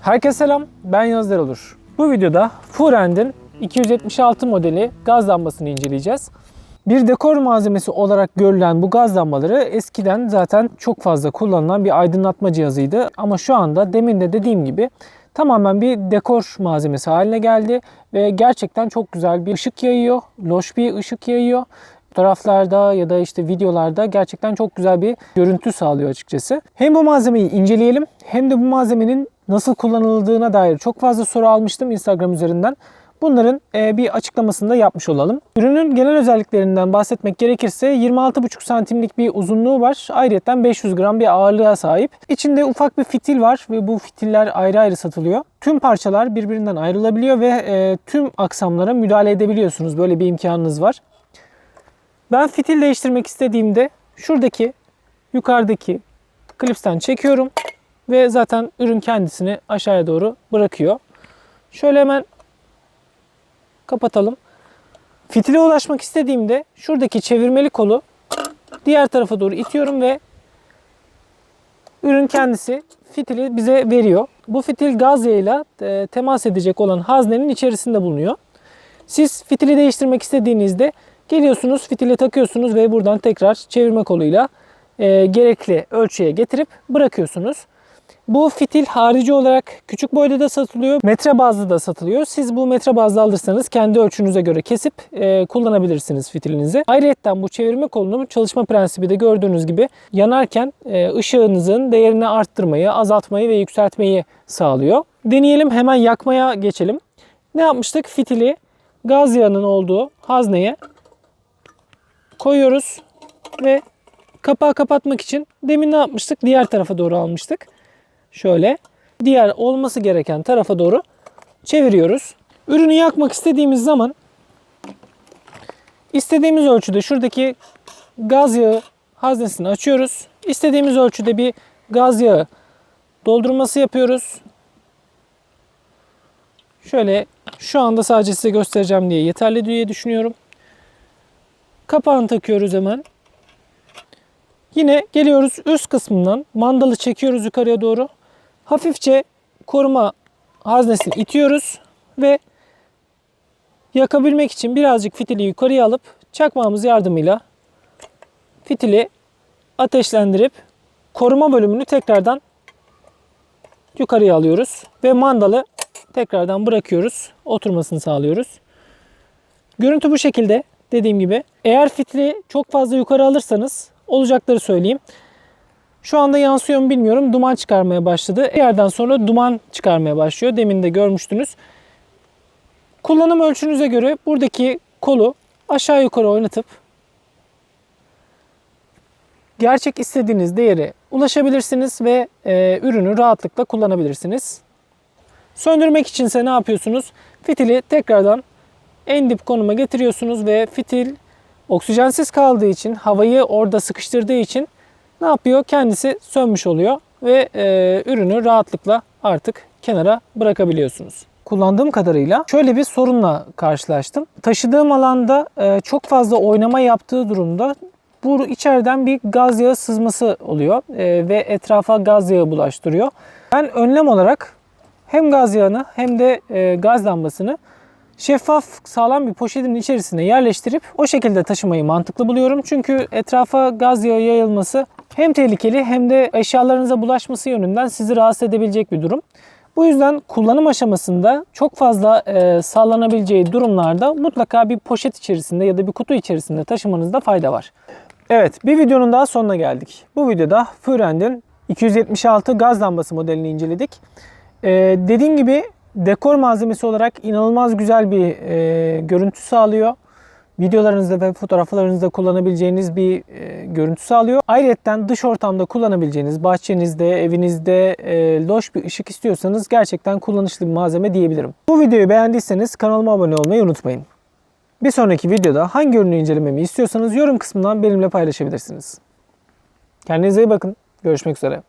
Herkese selam, ben Yağız olur. Bu videoda Furend'in 276 modeli gaz lambasını inceleyeceğiz. Bir dekor malzemesi olarak görülen bu gaz lambaları eskiden zaten çok fazla kullanılan bir aydınlatma cihazıydı. Ama şu anda demin de dediğim gibi tamamen bir dekor malzemesi haline geldi ve gerçekten çok güzel bir ışık yayıyor, loş bir ışık yayıyor. Fotoğraflarda ya da işte videolarda gerçekten çok güzel bir görüntü sağlıyor açıkçası. Hem bu malzemeyi inceleyelim hem de bu malzemenin nasıl kullanıldığına dair çok fazla soru almıştım Instagram üzerinden. Bunların e, bir açıklamasını da yapmış olalım. Ürünün genel özelliklerinden bahsetmek gerekirse 26,5 santimlik bir uzunluğu var. Ayrıca 500 gram bir ağırlığa sahip. İçinde ufak bir fitil var ve bu fitiller ayrı ayrı satılıyor. Tüm parçalar birbirinden ayrılabiliyor ve e, tüm aksamlara müdahale edebiliyorsunuz. Böyle bir imkanınız var. Ben fitil değiştirmek istediğimde şuradaki yukarıdaki klipsten çekiyorum ve zaten ürün kendisini aşağıya doğru bırakıyor. Şöyle hemen kapatalım. Fitile ulaşmak istediğimde şuradaki çevirmeli kolu diğer tarafa doğru itiyorum ve ürün kendisi fitili bize veriyor. Bu fitil gaz yağıyla e, temas edecek olan haznenin içerisinde bulunuyor. Siz fitili değiştirmek istediğinizde geliyorsunuz fitili takıyorsunuz ve buradan tekrar çevirme koluyla e, gerekli ölçüye getirip bırakıyorsunuz. Bu fitil harici olarak küçük boyda da satılıyor, metre bazlı da satılıyor. Siz bu metre bazlı alırsanız kendi ölçünüze göre kesip e, kullanabilirsiniz fitilinizi. Ayrıca bu çevirme kolunun çalışma prensibi de gördüğünüz gibi yanarken e, ışığınızın değerini arttırmayı, azaltmayı ve yükseltmeyi sağlıyor. Deneyelim hemen yakmaya geçelim. Ne yapmıştık? Fitili gaz yağının olduğu hazneye koyuyoruz ve kapağı kapatmak için demin ne yapmıştık? Diğer tarafa doğru almıştık. Şöyle diğer olması gereken tarafa doğru çeviriyoruz. Ürünü yakmak istediğimiz zaman istediğimiz ölçüde şuradaki gaz yağı haznesini açıyoruz. İstediğimiz ölçüde bir gaz yağı doldurması yapıyoruz. Şöyle şu anda sadece size göstereceğim diye yeterli diye düşünüyorum. Kapağını takıyoruz hemen. Yine geliyoruz üst kısmından mandalı çekiyoruz yukarıya doğru. Hafifçe koruma haznesini itiyoruz ve yakabilmek için birazcık fitili yukarıya alıp çakmağımız yardımıyla fitili ateşlendirip koruma bölümünü tekrardan yukarıya alıyoruz ve mandalı tekrardan bırakıyoruz. Oturmasını sağlıyoruz. Görüntü bu şekilde dediğim gibi. Eğer fitili çok fazla yukarı alırsanız olacakları söyleyeyim. Şu anda yansıyor mu bilmiyorum. Duman çıkarmaya başladı. Bir yerden sonra duman çıkarmaya başlıyor. Demin de görmüştünüz. Kullanım ölçünüze göre buradaki kolu aşağı yukarı oynatıp gerçek istediğiniz değere ulaşabilirsiniz ve e, ürünü rahatlıkla kullanabilirsiniz. Söndürmek içinse ne yapıyorsunuz? Fitili tekrardan en dip konuma getiriyorsunuz ve fitil oksijensiz kaldığı için, havayı orada sıkıştırdığı için ne yapıyor? Kendisi sönmüş oluyor ve e, ürünü rahatlıkla artık kenara bırakabiliyorsunuz. Kullandığım kadarıyla şöyle bir sorunla karşılaştım. Taşıdığım alanda e, çok fazla oynama yaptığı durumda bu içeriden bir gaz yağı sızması oluyor e, ve etrafa gaz yağı bulaştırıyor. Ben önlem olarak hem gaz yağını hem de e, gaz lambasını şeffaf sağlam bir poşetin içerisine yerleştirip o şekilde taşımayı mantıklı buluyorum. Çünkü etrafa gaz yağı yayılması hem tehlikeli hem de eşyalarınıza bulaşması yönünden sizi rahatsız edebilecek bir durum. Bu yüzden kullanım aşamasında çok fazla e, sağlanabileceği durumlarda mutlaka bir poşet içerisinde ya da bir kutu içerisinde taşımanızda fayda var. Evet bir videonun daha sonuna geldik. Bu videoda Furend'in 276 gaz lambası modelini inceledik. Ee, dediğim gibi dekor malzemesi olarak inanılmaz güzel bir e, görüntü sağlıyor. Videolarınızda ve fotoğraflarınızda kullanabileceğiniz bir e, görüntü sağlıyor. Ayrıca dış ortamda kullanabileceğiniz, bahçenizde, evinizde e, loş bir ışık istiyorsanız gerçekten kullanışlı bir malzeme diyebilirim. Bu videoyu beğendiyseniz kanalıma abone olmayı unutmayın. Bir sonraki videoda hangi ürünü incelememi istiyorsanız yorum kısmından benimle paylaşabilirsiniz. Kendinize iyi bakın. Görüşmek üzere.